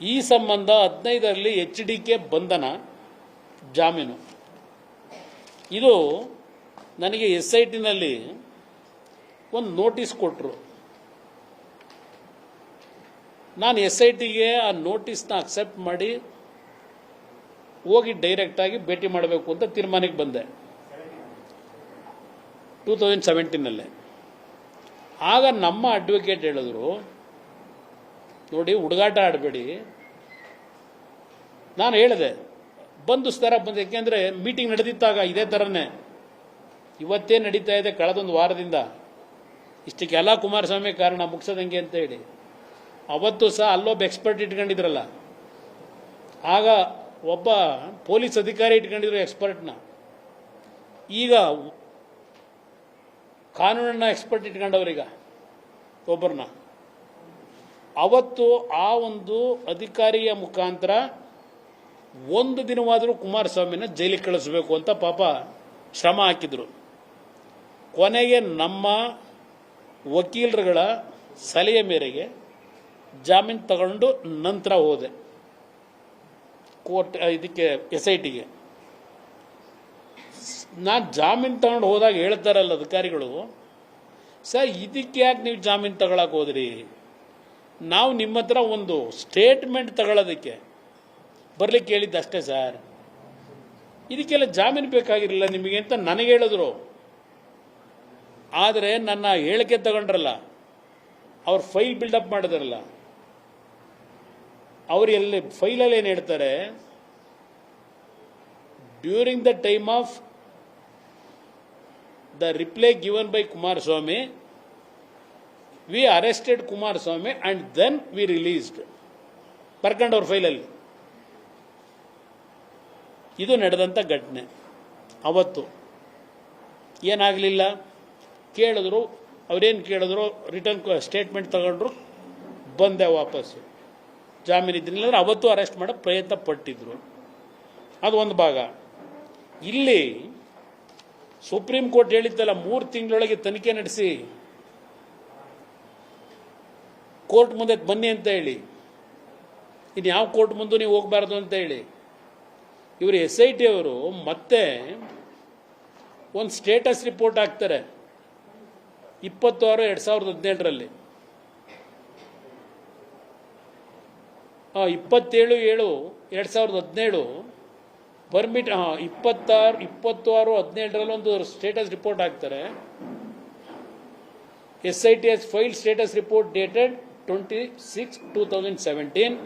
ಈ ಸಂಬಂಧ ಹದಿನೈದರಲ್ಲಿ ಎಚ್ ಡಿ ಕೆ ಬಂಧನ ಜಾಮೀನು. ಇದು ನನಗೆ ಎಸ್ ಐ ಟಿನಲ್ಲಿ ಒಂದು ನೋಟಿಸ್ ಕೊಟ್ಟರು ನಾನು ಎಸ್ ಐ ಟಿಗೆ ಆ ನೋಟಿಸ್ನ ಅಕ್ಸೆಪ್ಟ್ ಮಾಡಿ ಹೋಗಿ ಡೈರೆಕ್ಟಾಗಿ ಭೇಟಿ ಮಾಡಬೇಕು ಅಂತ ತೀರ್ಮಾನಕ್ಕೆ ಬಂದೆ. ಟೂ ತೌಸಂಡ್ ಸೆವೆಂಟೀನಲ್ಲೇ ಆಗ ನಮ್ಮ ಅಡ್ವೊಕೇಟ್ ಹೇಳಿದ್ರು ನೋಡಿ, ಹುಡುಗಾಟ ಆಡಬೇಡಿ. ನಾನು ಹೇಳಿದೆ, ಬಂದು ಸ್ಥರ ಬಂದು, ಯಾಕೆಂದರೆ ಮೀಟಿಂಗ್ ನಡೆದಿತ್ತಾಗ ಇದೇ ಥರನೇ ಇವತ್ತೇ ನಡೀತಾ ಇದೆ ಕಳೆದೊಂದು ವಾರದಿಂದ. ಇಷ್ಟಕ್ಕೆಲ್ಲ ಕುಮಾರಸ್ವಾಮಿ ಕಾರಣ ಮುಗಿಸೋದಂಗೆ ಅಂತ ಹೇಳಿ. ಅವತ್ತು ಸಹ ಅಲ್ಲೊಬ್ಬ ಎಕ್ಸ್ಪರ್ಟ್ ಇಟ್ಕೊಂಡಿದ್ರಲ್ಲ. ಆಗ ಒಬ್ಬ ಪೊಲೀಸ್ ಅಧಿಕಾರಿ ಇಟ್ಕೊಂಡಿದ್ರು ಎಕ್ಸ್ಪರ್ಟ್ನ ಈಗ ಕಾನೂನನ್ನ ಎಕ್ಸ್ಪರ್ಟ್ ಇಟ್ಕೊಂಡವ್ರೀಗ ಒಬ್ಬರನ್ನ. ಅವತ್ತು ಆ ಒಂದು ಅಧಿಕಾರಿಯ ಮುಖಾಂತರ ಒಂದು ದಿನವಾದರೂ ಕುಮಾರಸ್ವಾಮಿನ ಜೈಲಿಗೆ ಕಳಿಸಬೇಕು ಅಂತ ಪಾಪ ಶ್ರಮ ಹಾಕಿದರು. ಕೊನೆಗೆ ನಮ್ಮ ವಕೀಲರುಗಳ ಸಲಹೆ ಮೇರೆಗೆ ಜಾಮೀನು ತಗೊಂಡು ನಂತರ ಹೋದೆ. ಕೋರ್ಟ್, ಇದಕ್ಕೆ ಎಸ್ ಐ ಟಿಗೆ ನಾನು ಜಾಮೀನು ತಗೊಂಡು ಹೋದಾಗ ಹೇಳ್ತಾರಲ್ಲ ಅಧಿಕಾರಿಗಳು, ಸರ್, ಇದಕ್ಕೆ ಯಾಕೆ ನೀವು ಜಾಮೀನು ತಗೊಳಕ್ಕೆ ಹೋದ್ರಿ? ನಾವು ನಿಮ್ಮ ಹತ್ರ ಒಂದು ಸ್ಟೇಟ್ಮೆಂಟ್ ತಗೊಳ್ಳೋದಕ್ಕೆ ಬರಲಿಕ್ಕೆ ಹೇಳಿದ್ದು ಅಷ್ಟೇ ಸರ್. ಇದಕ್ಕೆಲ್ಲ ಜಾಮೀನು ಬೇಕಾಗಿರಲಿಲ್ಲ ನಿಮಗೆ ಅಂತ ನನಗೆ ಹೇಳಿದ್ರು. ಆದರೆ ನನ್ನ ಹೇಳಿಕೆ ತಗೊಂಡ್ರಲ್ಲ, ಅವ್ರು ಫೈಲ್ ಬಿಲ್ಡಪ್ ಮಾಡಿದ್ರಲ್ಲ, ಅವ್ರು ಎಲ್ಲಿ ಫೈಲಲ್ಲಿ ಏನು ಹೇಳ್ತಾರೆ during the time of the reply given by Kumaraswamy we arrested Kumaraswamy and then we released ಬರ್ಕೊಂಡವ್ರ ಫೈಲಲ್ಲಿ ಇದು ನಡೆದಂಥ ಘಟನೆ. ಅವತ್ತು ಏನಾಗಲಿಲ್ಲ? ಕೇಳಿದ್ರು, ಅವರೇನು ಕೇಳಿದ್ರು? ರಿಟರ್ನ್ ಸ್ಟೇಟ್ಮೆಂಟ್ ತಗೊಂಡ್ರು, ಬಂದೆ ವಾಪಸ್ಸು ಜಾಮೀನು ಇದ್ದಿಲ್ಲ ಅಂದ್ರೆ ಅವತ್ತು ಅರೆಸ್ಟ್ ಮಾಡೋ ಪ್ರಯತ್ನ ಪಟ್ಟಿದ್ರು. ಅದು ಒಂದು ಭಾಗ. ಇಲ್ಲಿ ಸುಪ್ರೀಂ ಕೋರ್ಟ್ ಹೇಳಿದ್ದಲ್ಲ ಮೂರು ತಿಂಗಳೊಳಗೆ ತನಿಖೆ ನಡೆಸಿ. ಕೋರ್ಟ್ ಮುಂದೆ ಬನ್ನಿ ಅಂತ ಹೇಳಿ. ಇನ್ನು ಯಾವ ಕೋರ್ಟ್ ಮುಂದೆ ನೀವು ಹೋಗಬಾರ್ದು ಅಂತ ಹೇಳಿ. ಇವರು ಎಸ್ ಐ ಟಿ ಅವರು ಮತ್ತೆ ಒಂದು ಸ್ಟೇಟಸ್ ರಿಪೋರ್ಟ್ ಹಾಕ್ತಾರೆ. ಇಪ್ಪತ್ತು ಆರು ಎರಡು ಸಾವಿರದ ಹದಿನೆಂಟರಲ್ಲಿ ಇಪ್ಪತ್ತೇಳು, ಏಳು, ಎರಡು ಸಾವಿರದ ಹದಿನೇಳು ಪರ್ಮಿಟ್ ಹಾಂ ಇಪ್ಪತ್ತಾರು ಇಪ್ಪತ್ತು ಆರು ಹದಿನೇಳರಲ್ಲಿ ಒಂದು ಸ್ಟೇಟಸ್ ರಿಪೋರ್ಟ್ ಹಾಕ್ತಾರೆ. S I T S file status report dated 26, 2017.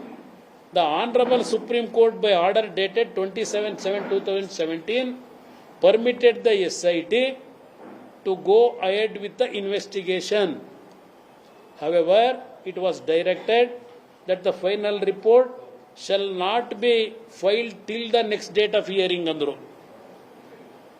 The Honorable Supreme Court by order dated 27, 7, 2017 permitted the SIT to go ahead with the investigation. However, it was directed that the final report shall not be filed till the next date of hearing.